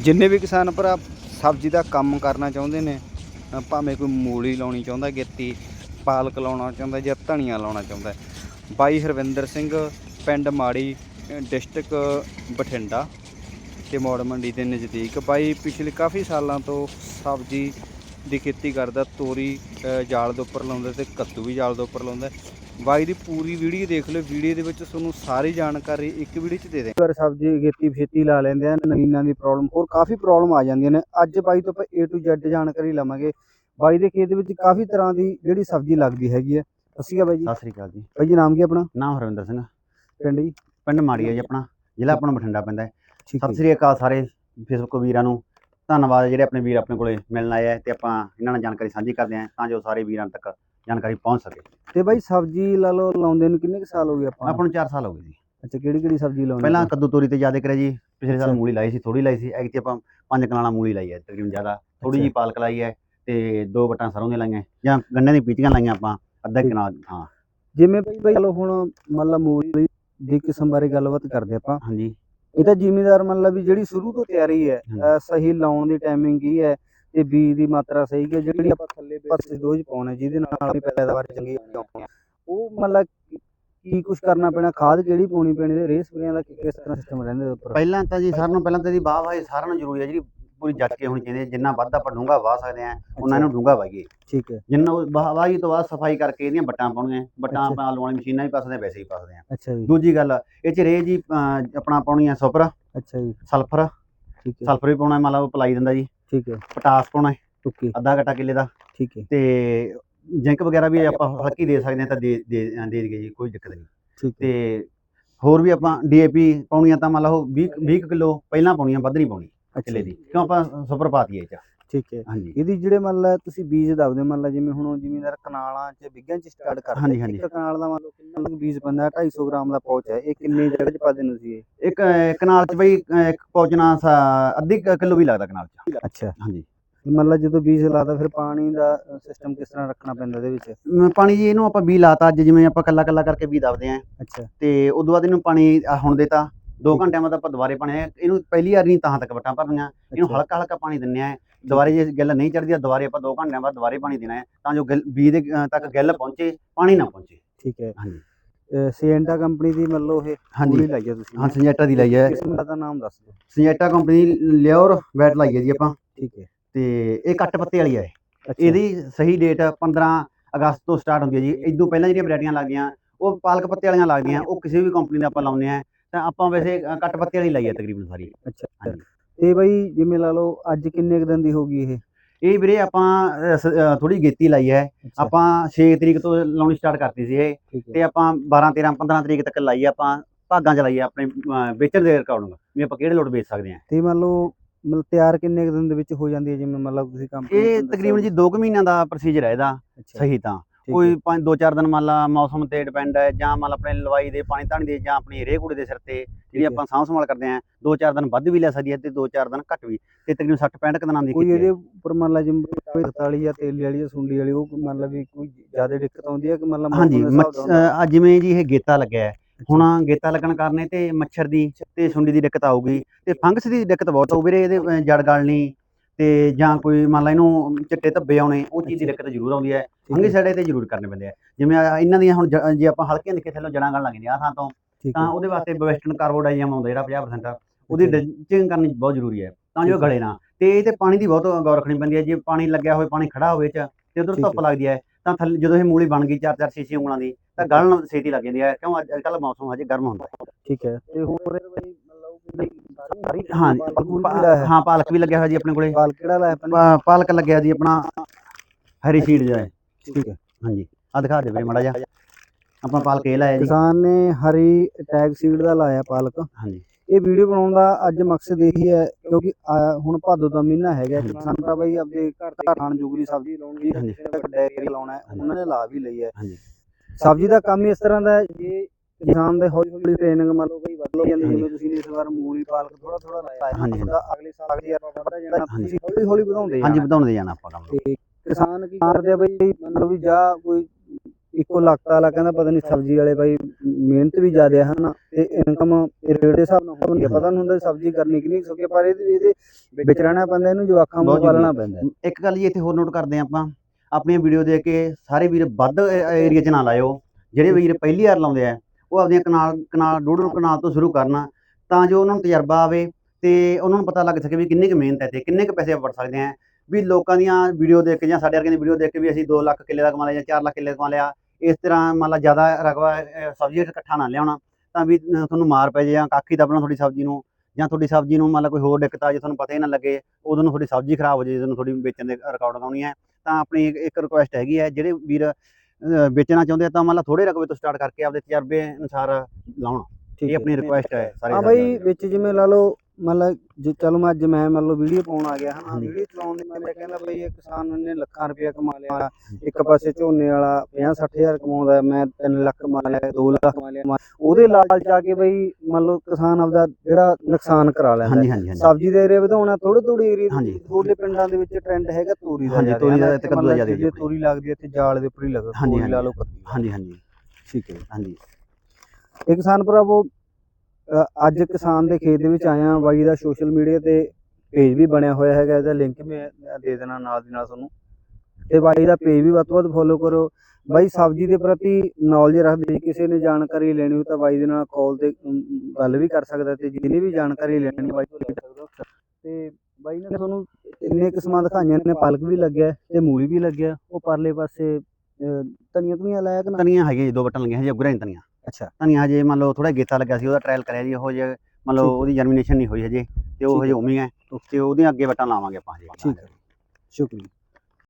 ਜਿੰਨੇ ਵੀ ਕਿਸਾਨ ਭਰਾ ਸਬਜ਼ੀ ਦਾ ਕੰਮ ਕਰਨਾ ਚਾਹੁੰਦੇ ਨੇ ਭਾਵੇਂ ਕੋਈ ਮੂਲੀ ਲਾਉਣੀ ਚਾਹੁੰਦਾ, ਗੇਤੀ, ਪਾਲਕ ਲਾਉਣਾ ਚਾਹੁੰਦਾ ਜਾਂ ਧਨੀਆ ਲਾਉਣਾ ਚਾਹੁੰਦਾ ਬਾਈ ਹਰਵਿੰਦਰ ਸਿੰਘ, ਪਿੰਡ ਮਾੜੀ ਡਿਸਟ੍ਰਿਕਟ ਬਠਿੰਡਾ ਤੇ ਮੋੜ ਮੰਡੀ ਦੇ ਨਜ਼ਦੀਕ। ਬਾਈ, ਪਿਛਲੇ ਕਾਫੀ ਸਾਲਾਂ ਤੋਂ ਸਬਜ਼ੀ ਦੀ ਖੇਤੀ ਕਰਦਾ, ਤੋਰੀ ਜਾਲ ਦੇ ਉੱਪਰ ਲਾਉਂਦਾ ਤੇ ਕੱਦੂ ਵੀ ਜਾਲ ਦੇ ਉੱਪਰ ਲਾਉਂਦਾ ਬਾਈ ਦੀ ਪੂਰੀ ਵੀਡੀਓ ਦੇਖ ਲਿਓ। ਵੀਡੀਓ ਦੇ ਵਿੱਚ ਤੁਹਾਨੂੰ ਸਾਰੀ ਜਾਣਕਾਰੀ ਇੱਕ ਵੀਡੀਓ 'ਚ ਦੇ ਦੇ ਪਰ ਸਬਜ਼ੀ ਖੇਤੀ ਖੇਤੀ ਲਾ ਲੈਂਦੇ ਆ ਨਦੀਨਾਂ ਦੀ ਪ੍ਰੋਬਲਮ ਹੋਰ ਕਾਫੀ ਪ੍ਰੋਬਲਮ ਆ ਜਾਂਦੀਆਂ ਨੇ। ਅੱਜ ਬਾਈ ਤੋਂ ਆਪਾਂ A to Z ਜਾਣਕਾਰੀ ਲਵਾਂਗੇ। ਬਾਈ ਦੇ ਖੇਤ ਵਿੱਚ ਕਾਫੀ ਤਰ੍ਹਾਂ ਦੀ ਜਿਹੜੀ ਸਬਜ਼ੀ ਲੱਗਦੀ ਹੈਗੀ ਹੈ ਅਸੀਂ ਬਾਈ ਜੀ। ਸਤਿ ਸ੍ਰੀ ਅਕਾਲ ਜੀ। ਬਾਈ ਜੀ ਨਾਮ ਕੀ ਆਪਣਾ? ਨਾਮ ਹਰਵਿੰਦਰ ਸਿੰਘ ਪਿੰਡ ਜੀ? ਪਿੰਡ ਮਾੜੀ ਹੈ ਜੀ ਆਪਣਾ। ਜ਼ਿਲ੍ਹਾ ਆਪਣਾ ਬਠਿੰਡਾ ਪੈਂਦਾ ਹੈ। ਸਤਿ ਸ੍ਰੀ ਅਕਾਲ ਸਾਰੇ ਫੇਸਬੁੱਕ ਵੀਰਾਂ ਨੂੰ। ਧੰਨਵਾਦ ਜਿਹੜੇ ਆਪਣੇ ਵੀਰ ਆਪਣੇ ਕੋਲੇ ਮਿਲਣ ਆਏ ਆ ਤੇ ਆਪਾਂ ਇਹਨਾਂ ਨਾਲ ਜਾਣਕਾਰੀ ਸਾਂਝੀ ਕਰਦੇ ਹਾਂ ਤਾਂ ਜੋ ਸਾਰੇ ਵੀਰਾਂ ਤੱਕ ਜਾਣਕਾਰੀ ਪਹੁੰਚ ਸਕੇ। ਤੇ ਬਾਈ ਸਬਜ਼ੀ ਲਾ ਲਓ ਲਾਉਂਦੇ ਨੂੰ ਕਿੰਨੇ ਕੁ ਸਾਲ ਹੋ ਗਏ ਆਪਾਂ? ਆਪਾਂ ਨੂੰ 4 ਸਾਲ ਹੋ ਗਏ ਜੀ। ਅੱਛਾ ਕਿਹੜੀ ਕਿਹੜੀ ਸਬਜ਼ੀ ਲਾਉਂਦੇ ਪਹਿਲਾਂ ਕੱਦੂ ਤੋਰੀ ਤੇ ਜ਼ਿਆਦਾ ਕਰਿਆ ਜੀ ਪਿਛਲੇ ਸਾਲ। ਮੂਲੀ ਲਾਈ ਸੀ ਥੋੜੀ ਲਾਈ ਸੀ ਐਗਤੀ ਆਪਾਂ ਪੰਜ ਕਨਾਲਾਂ ਮੂਲੀ ਲਾਈ ਹੈ ਤਕਰੀਬਨ ਜ਼ਿਆਦਾ। ਥੋੜੀ ਜੀ। ਪਾਲਕ ਲਾਈ ਹੈ ਤੇ ਦੋ ਵਟਾਂ ਸਰੋਂ ਦੀਆਂ ਲਾਈਆਂ ਜਾਂ ਗੰਨੇ ਦੀ ਪੀਟੀਆਂ ਲਾਈਆਂ ਆਪਾਂ ਅੱਧਾ। ਕਨਾਲ ਹਾਂ। ਜਿਵੇਂ ਬਾਈ ਬਾਈ ਚਲੋ ਹੁਣ ਮੰਨ ਲਾ ਮੂਲੀ ਦੀ ਕਿਸਮ ਬਾਰੇ ਗੱਲਬਾਤ ਕਰਦੇ ਆਪਾਂ। ਹਾਂਜੀ। ਇਹ ਤਾਂ ਜ਼ਿਮੀਦਾਰ ਮੰਨ ਲਾ ਵੀ ਜਿਹੜੀ ਸ਼ੁਰੂ ਤੋਂ ਤਿਆਰੀ ਹੈ ਸਹੀ ਲਾਉਣ ਦੀ ਟਾਈਮਿੰਗ ਕੀ ਹੈ ਤੇ ਬੀਜ ਦੀ ਮਾਤਰਾ ਸਹੀ ਹੈ ਜਿਹੜੀ ਆਪਾਂ ਥੱਲੇ ਪਾਸੇ ਡੋਜ਼ ਪਾਉਣਾ ਜਿਹਦੇ ਨਾਲ ਆਪਣੀ ਪੈਦਾਵਾਰ ਚੰਗੀ ਆਉਣੀ ਉਹ ਮੰਨ ਲਾ ਕੀ- ਕੁਝ ਕਰਨਾ ਪੈਣਾ ਖਾਦ ਕਿਹੜੀ ਪਾਉਣੀ ਪੈਣੀ ਤੇ ਰੇਹ ਸਪਰੇਆਂ ਦਾ ਕਿਸ ਤਰ੍ਹਾਂ ਸਿਸਟਮ ਰਹਿੰਦੇ ਉੱਪਰ? ਪਹਿਲਾਂ ਤਾਂ ਜੀ ਸਾਰਿਆਂ ਨੂੰ ਪਹਿਲਾਂ ਤਾਂ ਇਹਦੀ ਵਾਹ ਵਾਹ ਸਾਰਿਆਂ ਨੂੰ ਜ਼ਰੂਰੀ ਹੈ ਜਿਹੜੀ ਪੂਰੀ ਜੱਟ ਕੇ ਹੋਣੀ ਚਾਹੀਦੀ ਹੈ ਜਿੰਨਾ ਵੱਧ ਆਪਾਂ ਡੂੰਘਾ ਵਾਹ ਸਕਦੇ ਆ ਉਹਨਾਂ ਨੂੰ ਡੂੰਘਾ ਵਾਹੀਏ। ਠੀਕ ਹੈ। ਜਿੰਨਾ ਉਹ ਵਾਹ- ਵਾਹੀ ਤੋਂ ਬਾਅਦ ਸਫ਼ਾਈ ਕਰਕੇ ਇਹਦੀਆਂ ਬੱਟਾਂ ਪਾਉਣੀਆਂ ਬੱਟਾਂ। ਆਪਾਂ ਵਾਲੀ ਮਸ਼ੀਨਾਂ ਵੀ ਪਾਸਦੇ ਵੈਸੇ ਹੀ ਪਾਸਦੇ ਆ ਅੱਛਾ ਜੀ। ਦੂਜੀ ਗੱਲ ਇਹ ਚ ਰੇ ਜੀ ਆਪਣਾ ਪਾਉਣੀ ਆ ਸੁਪਰ ਅੱਛਾ ਜੀ। ਸਲਫਰ। ਠੀਕ ਹੈ। ਸਲਫਰ ਵੀ ਪਾਉਣਾ ਮੰਨ ਲਓ ਪਲਾਈ ਦਿੰਦਾ ਜੀ। ਠੀਕ ਹੈ। ਪਟਾਸ ਪਾਉਣਾ ਹੈ, ਓਕੇ। ਅੱਧਾ ਘਟਾ ਕਿੱਲੇ ਦਾ। ਠੀਕ ਹੈ। ਤੇ ਜਿੰਕ ਵਗੈਰਾ ਵੀ ਆਪਾਂ ਹਲਕੀ ਦੇ ਸਕਦੇ ਆ ਤਾਂ ਦੇ ਦੇ ਦੇ ਦੇਈਏ ਜੀ ਕੋਈ ਦਿੱਕਤ ਨਹੀਂ। ਠੀਕ ਹੈ। ਤੇ ਹੋਰ ਵੀ ਆਪਾਂ ਡੀਏਪੀ ਪਾਉਣੀਆਂ ਤਾਂ ਮੰਨ ਲਓ 20 20 ਕਿਲੋ ਪਹਿਲਾਂ ਪਾਉਣੀਆਂ ਵੱਧ ਨਹੀਂ ਪਾਉਣੀ ਕਿੱਲੇ ਦੀ। ਕਿਉਂ ਆਪਾਂ ਸੁਪਰ ਪਾਤੀ ਇਹ ਚ? ਠੀਕ ਹੈ। ਹਾਂਜੀ। ਇਹਦੀ ਜਿਹੜੇ ਮੰਨ ਲਾ ਤੁਸੀਂ ਬੀਜ ਦੱਬਦੇ ਮੰਨ ਲਾ ਜਿਵੇਂ ਹੁਣ ਜ਼ਿਮੀਦਾਰ ਕਨਾਲਾਂ 'ਚ ਬਿੱਗਾਂ 'ਚ ਸਟਾਰਟ ਕਰਦੇ ਹਾਂਜੀ, ਹਾਂਜੀ। ਇੱਕ ਕਨਾਲ ਦਾ ਮੰਨ ਲਓ ਕਿੰਨਾ ਕੁ ਬੀਜ ਪੈਂਦਾ 250 ਗ੍ਰਾਮ ਦਾ ਪੌਚ ਹੈ। ਇਹ ਕਿੰਨੀ ਜਗ੍ਹਾ 'ਚ ਪਾਦੇ ਨੂੰ ਸੀ ਇਹ? ਇੱਕ ਕਨਾਲ ਚ ਬਈ ਇੱਕ ਪੌਚਣਾ ਅੱਧੀ ਕੁ ਕਿਲੋ ਵੀ ਲੱਗਦਾ ਕਨਾਲ ਚ। ਅੱਛਾ। ਹਾਂਜੀ। ਮੰਨ ਲਾ ਜਦੋਂ ਬੀਜ ਲਾਦਾ ਫਿਰ ਪਾਣੀ ਦਾ ਸਿਸਟਮ ਕਿਸ ਤਰ੍ਹਾਂ ਰੱਖਣਾ ਪੈਂਦਾ ਇਹਦੇ ਵਿੱਚ? ਪਾਣੀ ਜੀ ਇਹਨੂੰ ਆਪਾਂ ਬੀ ਲਾਤਾ ਅੱਜ ਜਿਵੇਂ ਆਪਾਂ ਕੱਲਾ ਕੱਲਾ ਕਰਕੇ ਬੀ ਦਬਦੇ ਆਂ। ਅੱਛਾ। ਤੇ ਉਦੋਂ ਬਾਅਦ ਇਹਨੂੰ ਪਾਣੀ ਹੁਣ ਦੇਤਾ। 2 ਘੰਟਿਆਂ ਬਾਅਦ ਆਪਾਂ ਦੁਬਾਰੇ ਪਾਣੀ ਇਹਨੂੰ ਪਹਿਲੀ ਵਾਰ ਨਹੀਂ ਤਾਂ ਤੱਕ ਵਟਾਂ ਭਰਨੀਆਂ। ਇਹਨੂੰ ਹਲਕਾ ਹਲਕਾ ਪਾਣੀ ਦਿੰਨੇ ਆ। ਦੁਬਾਰੇ ਜੇ ਗਿੱਲ ਨਹੀਂ ਚੜਦੀ ਦੁਬਾਰੇ ਆਪਾਂ 2 ਘੰਟਿਆਂ ਬਾਅਦ ਦੁਬਾਰੇ ਪਾਣੀ ਦੇਣਾ ਹੈ ਤਾਂ ਜੋ ਬੀ ਦੇ ਤੱਕ ਗਿੱਲ ਪਹੁੰਚੇ ਪਾਣੀ ਨਾ ਪਹੁੰਚੇ। ਠੀਕ ਹੈ। ਹਾਂਜੀ। ਸੀਐਂਟਾ ਕੰਪਨੀ ਦੀ ਮੰਨ ਲਓ ਇਹ ਹਾਂਜੀ। ਪੂਰੀ ਲਾਈ ਹੈ ਤੁਸੀਂ। ਹਾਂ ਸੰਜੈਟਾ ਦੀ ਲਾਈ ਹੈ। ਕਿਸਮ ਦਾ ਨਾਮ ਦੱਸ ਦਿਓ। ਸੰਜੈਟਾ ਕੰਪਨੀ ਲਿਓਰ ਵੈਟ ਲਾਈ ਹੈ ਜੀ ਆਪਾਂ। ਠੀਕ ਹੈ। ਤੇ ਇਹ ਕੱਟ ਪੱਤੇ ਵਾਲੀ ਹੈ। ਅੱਛਾ। ਇਹਦੀ ਸਹੀ ਡੇਟ 15 ਅਗਸਤ ਤੋਂ ਸਟਾਰਟ ਹੁੰਦੀ ਹੈ ਜੀ। ਇਦੋਂ ਪਹਿਲਾਂ ਜਿਹੜੀਆਂ ਵੈਰਾਈਟੀਆਂ ਲੱਗਦੀਆਂ ਉਹ ਪਾਲਕ ਪੱਤੇ ਵਾਲੀਆਂ ਲੱਗਦੀਆਂ ਉਹ ਕਿਸੇ ਵੀ ਕੰਪਨੀ ਦਾ ਆਪਾਂ ਲਾਉਂਦੇ ਆ ਤਾਂ ਆਪਾਂ ਵੈਸੇ ਅ, ਕੱਟ ਪੱਤੇ ਵਾਲੀ ਲਾਈ ਹੈ ਤਕਰੀਬਨ ਸਾਰੀ। ਅੱਛਾ। ਹਾਂਜੀ। ਤੇ ਬਈ ਜਿਵੇਂ ਲਾ ਲਓ ਅੱਜ ਕਿੰਨੇ ਕੁ ਦਿਨ ਦੀ ਹੋ ਗਈ ਇਹ? ਇਹ ਵੀਰੇ ਆਪਾਂ ਥੋੜੀ ਗੇਤੀ ਲਾਈ ਹੈ। ਆਪਾਂ 6 ਤਰੀਕ ਤੋਂ ਲਾਉਣੀ ਸਟਾਰਟ ਕਰਤੀ ਸੀ ਇਹ। ਤੇ ਆਪਾਂ 12 13 15 ਤਰੀਕ ਤੱਕ ਲਾਈ ਆਪਾਂ ਭਾਗਾਂ ਚ ਲਾਈ ਆਪਣੇ ਵੇਚਣ ਦੇ ਅਕਾਊਂਟ ਵੀ ਆਪਾਂ ਕਿਹੜੇ ਲੋਟ ਵੇਚ ਸਕਦੇ ਹਾਂ। ਤੇ ਮੰਨ ਲਓ ਮਤਲਬ ਤਿਆਰ ਕਿੰਨੇ ਕੁ ਦਿਨ ਦੇ ਵਿੱਚ ਹੋ ਜਾਂਦੀ ਹੈ? ਜਿਵੇਂ ਮਤਲਬ ਤੁਸੀਂ ਕੰਪਨੀ ਇਹ ਤਕਰੀਬਨ ਜੀ 2 ਮਹੀਨਿਆਂ ਦਾ ਪ੍ਰੋਸੀਜਰ ਹੈ ਇਹਦਾ ਸਹੀ ਤਾਂ। ਕੋਈ ਪੰਜ ਦੋ ਚਾਰ ਦਿਨ ਮੰਨ ਲਾ ਮੌਸਮ ਤੇ ਡਿਪੈਂਡ ਹੈ ਜਾਂ ਮੰਨ ਆਪਣੇ ਲਵਾਈ ਦੇ ਪਾਣੀ ਧਾਣੀ ਦੇ ਜਾਂ ਆਪਣੀ ਰੇਹ ਕੂੜੇ ਦੇ ਸਿਰ ਤੇ। ਜਿਹੜੀ। ਆਪਾਂ ਸਾਂਭ ਸੰਭਾਲ ਕਰਦੇ ਆ ਦੋ ਚਾਰ ਦਿਨ ਵੱਧ ਵੀ ਲੈ ਸਕਦੀ ਹੈ ਤੇ ਦੋ ਚਾਰ ਦਿਨ ਘੱਟ ਵੀ। ਤੇ ਤਕਰੀਬਨ 60 65 ਕੁ ਦਿਨਾਂ ਦੀ ਕੋਈ ਇਹਦੇ। ਉੱਪਰ ਮੰਨ ਲਾ ਜਿਵੇਂ 43 ਜਾਂ ਤੇਲੀ ਵਾਲੀ ਜਾਂ ਸੁੰਡੀ ਵਾਲੀ ਉਹ ਮੰਨ ਲਾ ਵੀ ਕੋਈ ਜ਼ਿਆਦਾ ਦਿੱਕਤ ਆਉਂਦੀ ਹੈ ਕਿ ਮੰਨ ਲਾ ਹਾਂਜੀ ਜਿਵੇਂ ਜੀ ਇਹ ਗੇਤਾ ਲੱਗਿਆ ਹੈ। ਹੁਣ ਗੇਤਾ ਲੱਗਣ ਕਾਰਨ ਤੇ ਮੱਛਰ ਦੀ ਤੇ ਸੁੰਡੀ ਦੀ ਦਿੱਕਤ ਆਊਗੀ ਤੇ ਫੰਗਸ ਦੀ ਦਿੱਕਤ ਬਹੁਤ ਆਊ ਵੀਰੇ ਇਹਦੇ ਜੜ ਗਲਣੀ ਤੇ ਜਾਂ ਕੋਈ ਮੰਨ ਲਾ ਇਹਨੂੰ ਚਿੱਟੇ ਧੱਬੇ ਆਉਣੇ ਉਹ ਚੀਜ਼ ਦੀ। ਦਿੱਕਤ ਜ਼ਰੂਰ ਆਉਂਦੀ ਹੈ। ਠੀਕ ਹੈ, ਫੰਗੀ ਸਾਡੇ ਤੇ ਜ਼ਰੂਰ ਕਰਨੇ ਪੈਂਦੇ ਆ। ਜਿਵੇਂ ਇਹਨਾਂ ਦੀਆਂ ਹੁਣ ਜ- ਆਪਾਂ ਹਲਕੀਆਂ ਨਿੱਕੇ ਥੱਲੋਂ ਜੜਾਂ ਗਲਣ ਲੱਗ ਜਾਂਦੀਆਂ ਆਹ ਥਾਂ ਤੋਂ ਤਾਂ ਉਹਦੇ ਵਾਸਤੇ ਵੈਸਟਰਨ ਕਾਰਬੋਡਾਈਜ਼ਮ ਆਉਂਦਾ ਜਿਹੜਾ 50% ਆ। ਉਹਦੀ। ਡਿਚਿੰਗ ਕਰਨੀ ਬਹੁਤ ਜ਼ਰੂਰੀ ਹੈ ਤਾਂ ਜੋ। ਗਲੇ ਨਾ ਤੇ ਇਹ ਤੇ ਪਾਣੀ ਦੀ ਬਹੁਤ ਗੌਰ ਰੱਖਣੀ ਪੈਂਦੀ ਹੈ। ਜੇ ਪਾਣੀ ਲੱਗਿਆ ਹੋਵੇ ਪਾਣੀ ਖੜਾ ਹੋਵੇ ਚ ਤੇ ਉਧਰ ਧੁੱਪ ਲੱਗਦੀ ਹੈ ਤਾਂ ਥੱਲੇ ਜਦੋਂ ਇਹ ਮੂਲੀ ਬਣ ਗਈ ਚਾਰ ਚਾਰ ਛੇ ਛੇ ਉਂਗਲਾਂ ਦੀ ਤਾਂ ਗਲਣ ਛੇਤੀ ਲੱਗ ਜਾਂਦੀ ਹੈ। ਕਿਉਂ? ਅੱਜ ਕੱਲ ਮੌਸਮ ਹਜੇ ਗਰਮ ਹੁੰਦਾ ਹੈ। ਠੀਕ ਹੈ। ਤੇ ਹੋਰ ਬਈ ਹਾਂ ਪਾਲਕ ਪੂਲਕ ਹੈ? ਪਾਲਕ ਵੀ ਲੱਗਿਆ ਹੋਇਆ ਜੀ ਆਪਣੇ ਕੋਲੇ। ਪਾਲ ਕਿਹੜਾ ਲਾਇਆ ਪਾਲਕ ਲੱਗਿਆ ਜੀ ਆਪਣਾ ਹਰੀ ਸੀਡ ਹੈ। ਠੀਕ ਹੈ। ਹਾਂਜੀ। ਆ ਦਿਖਾ ਦੇ ਵੀਰੇ ਮਾੜਾ ਜਿਹਾ। ਆਪਾਂ ਪਾਲਕ ਇਹ ਲਾਇਆ ਜੀ ਕਿਸਾਨ ਨੇ ਹਰੀ ਟੈਗ ਸੀਡ ਦਾ ਲਾਇਆ ਪਾਲਕ ਹਾਂਜੀ ਇਹ ਵੀਡੀਓ ਬਣਾਉਣ ਦਾ ਅੱਜ ਮਕਸਦ ਇਹੀ ਹੈ ਕਿਉਂਕਿ ਆ, ਹੁਣ ਭਾਦੋ ਦਾ ਮਹੀਨਾ ਹੈਗਾ ਹਾਂਜੀ। ਕਿਸਾਨ ਭਰਾ ਬਾਈ ਆਪਣੇ ਘਰ ਖਾਣ ਜੋਗਰੀ ਸਬਜ਼ੀ ਲਾਉਣੀ ਹੈ ਹਾਂਜੀ। ਨੇ ਡੈਰੀ ਲਾਉਣਾ ਹੈ ਹਾਂਜੀ। ਉਹਨਾਂ ਨੇ ਲਾ ਵੀ ਲਈ ਹੈ ਹਾਂਜੀ ਸਬਜ਼ੀ ਦਾ ਕੰਮ ਹੀ ਇਸ ਤਰ੍ਹਾਂ ਦਾ ਹੈ ਜੇ ਕਿਸਾਨ ਦੇ ਹੌਲੀ ਹੌਲੀ ਟ੍ਰੇਨਿੰਗ ਮੰਨ ਲਓ ਕਈ ਵੱਧ ਜਾਂਦੀ ਹਾਂਜੀ। ਜਿਵੇਂ ਤੁਸੀਂ ਨੇ ਇਸ ਵਾਰ ਮੂਲੀ ਪਾਲਕ ਥੋੜਾ ਥੋੜਾ ਲਾਇਆ ਹੈ ਹਾਂਜੀ, ਉਹਦਾ ਅਗਲੇ ਸਾਲ ਦੀ ਆਪਾਂ ਵੱਧਦਾ ਜਾਣਾ ਹਾਂਜੀ। ਤੁਸੀਂ ਹੌਲੀ ਹੌਲੀ ਵਧਾਉਂਦੇ ਹਾਂਜੀ ਜਾਣਾ ਵਧਾਉਣ ਦੇ ਜਾਣਾ ਆਪਾਂ ਕੰਮ ਤੇ ਕਿਸਾਨ ਕੀ ਕਰਦੇ ਆ ਬਈ ਮੰਨ ਲਓ ਵੀ ਜਾਂ ਕੋਈ ਇੱਕੋ ਲਖਤ ਵਾਲਾ ਕਹਿੰਦਾ ਪਤਾ ਨਹੀਂ ਸਬਜ਼ੀ ਵਾਲੇ ਬਾਈ ਮਿਹਨਤ ਵੀ ਜ਼ਿਆਦਾ ਹੈ ਹਨਾ ਤੇ ਇਨਕਮ ਰੇਟ ਦੇ ਹਿਸਾਬ ਨਾਲ ਹੁੰਦੀ ਪਤਾ ਨਹੀਂ ਹੁੰਦਾ ਸਬਜ਼ੀ ਕਰਨੀ ਕਿ ਨਹੀਂ ਸੋਕੇ ਪਰ ਇਹਦੇ ਇਹਦੇ ਵਿੱਚ ਰਹਿਣਾ ਪੈਂਦਾ ਇਹਨੂੰ ਜਵਾਕਾਂ ਨੂੰ ਪਾਲਣਾ ਪੈਂਦਾ। ਇੱਕ ਗੱਲ ਜੀ ਇੱਥੇ ਹੋਰ ਨੋਟ ਕਰਦੇ ਆਪਾਂ। ਆਪਣੀਆਂ ਵੀਡੀਓ ਦੇਖ ਕੇ ਸਾਰੇ ਵੀਰ ਵੱਧ ਏਰੀਆ 'ਚ ਨਾ ਲਾਇਓ। ਜਿਹੜੇ ਵੀਰ ਪਹਿਲੀ ਵਾਰ ਲਾਉਂਦੇ ਆ ਉਹ ਆਪਦੀਆਂ ਕਨਾਲ ਕਨਾਲ ਡੂਢ ਕਨਾਲ ਤੋਂ ਸ਼ੁਰੂ ਕਰਨਾ ਤਾਂ ਜੋ ਉਹਨਾਂ ਨੂੰ ਤਜਰਬਾ ਆਵੇ ਤੇ ਉਹਨਾਂ ਨੂੰ ਪਤਾ ਲੱਗ ਸਕੇ ਵੀ ਕਿੰਨੀ ਕੁ ਮਿਹਨਤ ਹੈ ਤੇ ਕਿੰਨੇ ਕੁ ਪੈਸੇ ਵੜ ਸਕਦੇ ਆ ਵੀ ਲੋਕਾਂ ਦੀਆਂ ਵੀਡੀਓ ਦੇਖ ਕੇ ਜਾਂ ਸਾਡੇ ਵਰਗਿਆਂ ਦੀ ਵੀਡੀਓ ਦੇਖ ਕੇ ਵੀ ਅਸੀਂ 2 ਲੱਖ ਕਿੱਲੇ ਦਾ ਕਮਾ ਲਿਆ ਜਾਂ 4 ਲੱਖ ਕਿੱਲੇ ਦਾ ਕਮਾ ਲਿਆ ਇਸ ਤਰ੍ਹਾਂ ਮੰਨ ਲਾ ਜ਼ਿਆਦਾ ਅਹ, ਸਬਜ਼ੀ ਇਕੱਠਾ ਨਾ ਲਿਆਉਣਾ ਤਾਂ ਵੀ ਤੁਹਾਨੂੰ ਮਾਰ ਪੈ ਜੇ ਜਾਂ ਕਾਖੀ ਦੱਬਣਾ ਤੁਹਾਡੀ ਸਬਜ਼ੀ ਨੂੰ ਜਾਂ ਤੁਹਾਡੀ ਸਬਜ਼ੀ ਨੂੰ ਮੰਨ ਲਾ ਕੋਈ ਹੋਰ ਦਿੱਕਤ ਆ ਜੇ ਤੁਹਾਨੂੰ ਪਤਾ ਹੀ ਨਾ ਲੱਗੇ ਉਦੋਂ ਨੂੰ ਤੁਹਾਡੀ ਸਬਜ਼ੀ ਖਰਾਬ ਹੋ ਜੇ ਜਦੋਂ ਤੁਹਾਡੀ ਵੇਚਣ ਦੇ ਰਿਕਾਰਡ ਆਉਣੀ ਹੈ ਤਾਂ ਆਪਣੀ ਇੱਕ- ਰਿਕੁਐਸਟ ਹੈਗੀ ਹੈ ਜਿਹੜੇ ਵੀਰ ਵੇਚਣਾ ਚਾਹੁੰਦੇ ਆ ਤਾਂ ਮੰਨ ਲਾ ਥੋੜੇ ਰਕਬੇ ਤੋਂ ਸਟਾਰਟ ਕਰਕੇ ਆਪਦੇ ਤਜਰਬੇ ਅਨੁਸਾਰ ਲਾਉਣ ਠੀਕ ਇਹ ਹੈ। ਆਪਣੀ ਰਿਕੁਐਸਟ ਹੈ ਸਾਰੇ ਹਾਂ ਬਾਈ। ਵਿੱਚ ਜਿਵੇਂ ਲਾ ਲਓ ਮੰਨ ਲਾ ਜੇ ਚਲੋ ਮੈਂ ਅੱਜ ਮੈਂ ਮੰਨ ਲਓ ਵੀਡੀਓ ਪਾਉਣ ਆ ਗਿਆ ਹਨਾ ਹਾਂਜੀ। ਵੀਡੀਓ ਚਲਾਉਣ ਦੇ ਮੈਂ ਕਹਿੰਦਾ ਬਈ ਇਹ ਕਿਸਾਨ ਨੇ ਲੱਖਾਂ ਰੁਪਇਆ ਕਮਾ ਲਿਆ ਇੱਕ ਪਾਸੇ ਝੋਨੇ ਵਾਲਾ 50 60000 ਕਮਾਉਂਦਾ ਮੈਂ 3 ਲੱਖ ਕਮਾ ਲਿਆ 2 ਲੱਖ ਕਮਾ ਲਿਆ ਉਹਦੇ ਲਾਲਚ ਆ ਕੇ ਬਈ ਮੰਨ ਲਓ ਕਿਸਾਨ ਆਪਦਾ ਜਿਹੜਾ ਨੁਕਸਾਨ ਕਰਾ ਲੈਂਦਾ ਹਾਂਜੀ ਹਾਂਜੀ ਹਾਂਜੀ ਸਬਜ਼ੀ ਦਾ ਏਰੀਆ ਵਧਾਉਣਾ ਥੋੜੀ ਥੋੜੀ ਏਰੀਆ ਹਾਂਜੀ। ਤੁਹਾਡੇ ਪਿੰਡਾਂ ਦੇ ਵਿੱਚ ਟ੍ਰੈਂਡ ਹੈਗਾ ਤੋਰੀ ਦਾ ਹਾਂਜੀ, ਜ਼ਿਆਦਾ, ਤੋਰੀ ਦਾ ਹਨਾ? ਤੇ ਕੱਦੂ ਦਾ ਜ਼ਿਆਦਾ ਜੇ। ਤੋਰੀ ਲੱਗਦੀ ਹੈ ਇੱਥੇ ਜਾਲ ਦੇ ਉੱਪਰ ਹੀ ਲੱਗਦਾ ਹਾਂਜੀ, ਤੋਰੀ ਲਾ। ਲਓ ਲਓ। ਹਾਂਜੀ ਹਾਂਜੀ ਠੀਕ ਹੈ ਹਾਂਜੀ ਇਹ ਕਿਸਾਨ ਭਰਾਵੋ ਅੱਜ ਕਿਸਾਨ ਦੇ ਖੇਤ ਦੇ ਵਿੱਚ ਆਇਆ ਬਾਈ ਦਾ ਸੋਸ਼ਲ ਮੀਡੀਆ ਤੇ ਪੇਜ ਵੀ ਬਣਿਆ ਹੋਇਆ ਹੈਗਾ ਇਹਦਾ ਲਿੰਕ ਮੈਂ ਦੇ ਦੇਣਾ ਨਾਲ ਦੀ ਨਾਲ ਤੁਹਾਨੂੰ। ਤੇ ਬਾਈ ਦਾ ਪੇਜ ਵੀ ਵੱਧ ਤੋਂ ਵੱਧ ਫੋਲੋ ਕਰੋ। ਬਾਈ ਸਬਜ਼ੀ ਦੇ ਪ੍ਰਤੀ ਨੌਲੇਜ ਰੱਖਦੇ ਕਿਸੇ ਨੇ ਜਾਣਕਾਰੀ ਲੈਣੀ ਹੋ ਤਾਂ ਬਾਈ ਦੇ ਨਾਲ ਕਾਲ ਤੇ ਗੱਲ ਵੀ ਕਰ ਸਕਦਾ ਤੇ ਜਿਹਨੇ ਵੀ ਜਾਣਕਾਰੀ ਲੈਣੀ ਬਾਈ ਤੋਂ ਲੈ ਸਕਦਾ ਤੇ ਬਾਈ ਨੇ ਤੁਹਾਨੂੰ ਇੰਨੇ ਕਿਸਮਾਂ ਦਿਖਾਈਆਂ ਨੇ ਪਾਲਕ ਵੀ ਲੱਗਿਆ ਤੇ ਮੂਲੀ ਵੀ ਲੱਗਿਆ ਉਹ ਪਰਲੇ ਪਾਸੇ ਅ, ਧਨੀਆ ਧਨੀਆ ਲਾਇਆ ਕਿ ਨਾ? ਹੈਗੀਆਂ ਜੀ ਦੋ ਬਟਨ ਲੱਗੀਆਂ ਹਜੇ ਉਗਰਾਂ ਨਹੀਂ ਅੱਛਾ ਧਨੀਆ ਹਜੇ ਮੰਨ ਲਓ ਥੋੜਾ ਗੇਤਾ ਲੱਗਿਆ ਸੀ ਉਹਦਾ ਟ੍ਰਾਇਲ ਕਰਿਆ ਜੀ ਉਹ ਜੇ ਮੰਨ ਲਓ। ਉਹਦੀ ਜਰਮੀਨੇਸ਼ਨ ਨਹੀਂ ਹੋਈ ਹਜੇ ਤੇ ਉਹ ਹਜੇ। ਉਵੇਂ ਹੀ ਤੇ ਉਹਦੀਆਂ ਅੱਗੇ ਬਟਨ ਲਾਵਾਂਗੇ ਆਪਾਂ ਹਜੇ ਠੀਕ ਹੈ ਸ਼ੁਕਰੀਆ